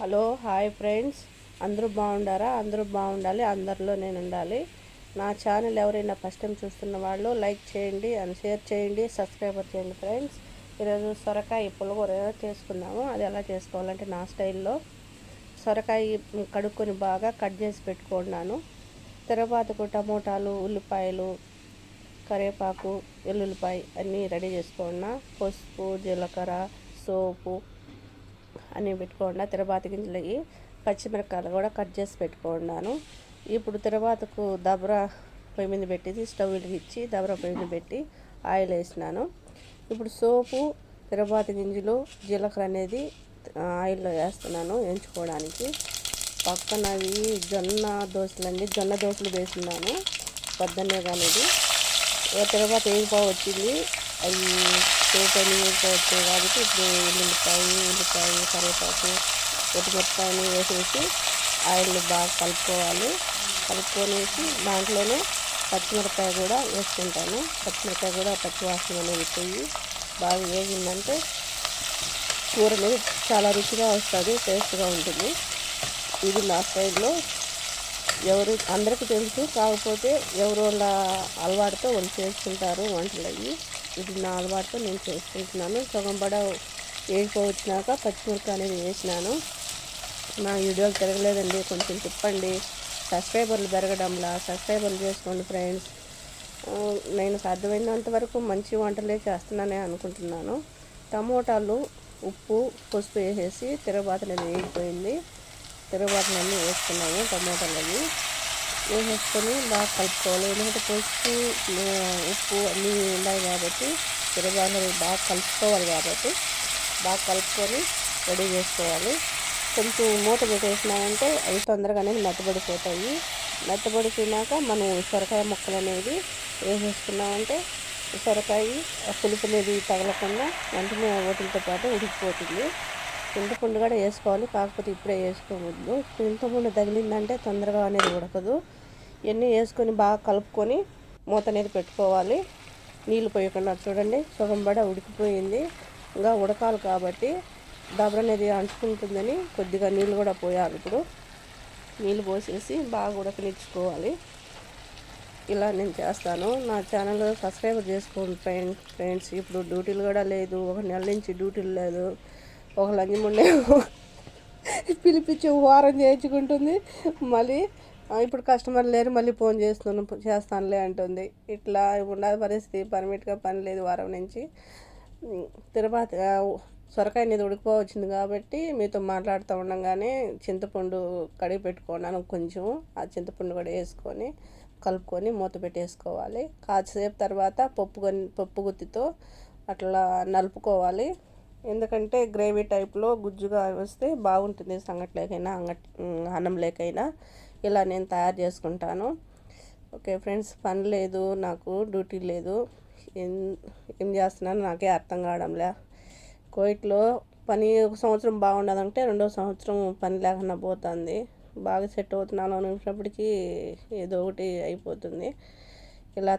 Hello hi friends. అందరూ బాగుండారా? అందరూ బాగుండాలి. అందరిలో నేను ఉండాలి. నా ఛానల్ ఎవరైనా ఫస్ట్ టైం చూస్తున్న వాళ్ళు లైక్ చేయండి అండ్ షేర్ చేయండి సబ్స్క్రైబర్ చేయండి ఫ్రెండ్స్. ఈరోజు సొరకాయ పులగూర చేసుకుందాము. అది ఎలా చేసుకోవాలంటే నా స్టైల్లో. సొరకాయ కడుక్కొని బాగా కట్ చేసి పెట్టుకున్నాను తర్వాతకు టమోటాలు ఉల్లిపాయలు కరివేపాకు వెల్లుల్లిపాయ అన్నీ రెడీ చేసుకున్నా పసుపు జీలకర్ర సోపు అన్నీ పెట్టుకున్నా తిరబాతి గింజలు అవి పచ్చిమిరపకాయలు కూడా కట్ చేసి పెట్టుకున్నాను. ఇప్పుడు తిరబాతకు దబరా పొయ్యి మీద పెట్టి స్టవ్ వెలిగించి దబరా పొయ్యి మీద పెట్టి ఆయిల్ వేసినాను. ఇప్పుడు సోపు తిరబాతి గింజలు జీలకర్ర అనేది ఆయిల్లో వేస్తున్నాను ఎంచుకోవడానికి పక్కన అవి జొన్న దోశలు అండి జొన్న దోశలు వేస్తున్నాను. పొద్దున్నే కానీ తర్వాత వేగిపో వచ్చింది? అవి చేపలు వేగిపోవచ్చు కాబట్టి ఇప్పుడు ఉల్లిపాయ ఉల్లిపాయ కరివేపాకు కొత్తిమిరపాయలు వేసేసి ఆయిల్ని బాగా కలుపుకోవాలి. కలుపుకొనేసి దాంట్లోనే పచ్చిమిరపాయ కూడా వేసుకుంటాను. పచ్చిమిరపాయ కూడా పచ్చి వాసన అనేది పోయి బాగా వేగిందంటే కూర అనేది చాలా రుచిగా వస్తుంది టేస్ట్గా ఉంటుంది. ఇది నా స్టైల్లో ఎవరు అందరికీ తెలుసు కాకపోతే ఎవరు వాళ్ళ అలవాటుతో వాళ్ళు చేసుకుంటారు వంటలు అవి ఇది నా అలవాటుతో నేను చేసుకుంటున్నాను. సగం బడ వేసుకోవచ్చినాక పచ్చిమిరపకాయ అనేది వేసినాను. నా వీడియోలు తిరగలేదండి. కొంచెం తిప్పండి. సబ్స్క్రైబర్లు పెరగడంలా సబ్స్క్రైబర్లు చేసుకోండి ఫ్రెండ్స్. నేను సాధ్యమైనంత వరకు మంచి వంటలే చేస్తున్నానే అనుకుంటున్నాను. టమోటాలు ఉప్పు పసుపు వేసేసి తిరగబాత అనేది వేగిపోయింది. తిరగబాతలన్నీ వేసుకున్నాము టమోటాలు అవి వేసేసుకొని బాగా కలుపుకోవాలి. ఎందుకంటే పసుపు ఉప్పు అన్నీ ఉన్నాయి కాబట్టి తిరగబాతలు బాగా కలుపుకోవాలి కాబట్టి బాగా కలుపుకొని రెడీ చేసుకోవాలి. కొంచెం మూత పెట్టేసినామంటే అవి తొందరగా అనేది మెత్తబడిపోతాయి. మెత్తబడిపోయినాక మనం సొరకాయ ముక్కలు అనేది వేసేసుకున్నామంటే సొరకాయ పులుపు అనేది తగలకుండా వెంటనే వాటితో పాటు ఉడికిపోతుంది. చింతపండు కూడా వేసుకోవాలి. కాకపోతే ఇప్పుడే వేసుకోవద్దు. చింతపండు తగిలిందంటే తొందరగా అనేది ఉడకదు. ఇవన్నీ వేసుకొని బాగా కలుపుకొని మూత అనేది పెట్టుకోవాలి. నీళ్ళు పోయకుండా చూడండి. సగం బడ ఉడికిపోయింది. ఇంకా ఉడకాలి కాబట్టి దబర అనేది అంటుకుంటుందని కొద్దిగా నీళ్ళు కూడా పోయాలి ఇప్పుడు. నీళ్ళు పోసేసి బాగా ఉడకనిచ్చుకోవాలి. ఇలా నేను చేస్తాను. నా ఛానల్ సబ్స్క్రైబ్ చేసుకోండి ఫ్రెండ్స్. ఇప్పుడు డ్యూటీలు కూడా లేదు. ఒక నెల నుంచి డ్యూటీలు లేదు. ఒక లంజముండే పిలిపించి వారం చేయించుకుంటుంది. మళ్ళీ ఇప్పుడు కస్టమర్ లేరు మళ్ళీ ఫోన్ చేస్తున్నాను చేస్తానులే అంటుంది. ఇట్లా ఉండదు పరిస్థితి పర్మిట్గా పని లేదు వారం నుంచి. తిరుపతి సొరకాయ అనేది ఉడికిపోవచ్చింది కాబట్టి మీతో మాట్లాడుతూ ఉండగానే చింతపండు కడిగి పెట్టుకున్నాను కొంచెం. ఆ చింతపండు కూడా వేసుకొని కలుపుకొని మూత పెట్టేసుకోవాలి. కాసేపు తర్వాత పప్పు పప్పు గుత్తితో అట్లా నలుపుకోవాలి. ఎందుకంటే గ్రేవీ టైప్లో గుజ్జుగా వస్తే బాగుంటుంది సంగట్లేకైనా అంగట్ అన్నం లేకైనా. ఇలా నేను తయారు చేసుకుంటాను. ఓకే ఫ్రెండ్స్ పని లేదు నాకు డ్యూటీ లేదు. ఏం ఏం చేస్తున్నాను నాకే అర్థం కావడంలే. కోయిట్లో పని ఒక సంవత్సరం బాగుండదంటే రెండో సంవత్సరం పని లేకుండా పోతుంది. బాగా సెట్ అవుతున్నాను అనుకున్నప్పటికీ ఏదో ఒకటి అయిపోతుంది. ఇలా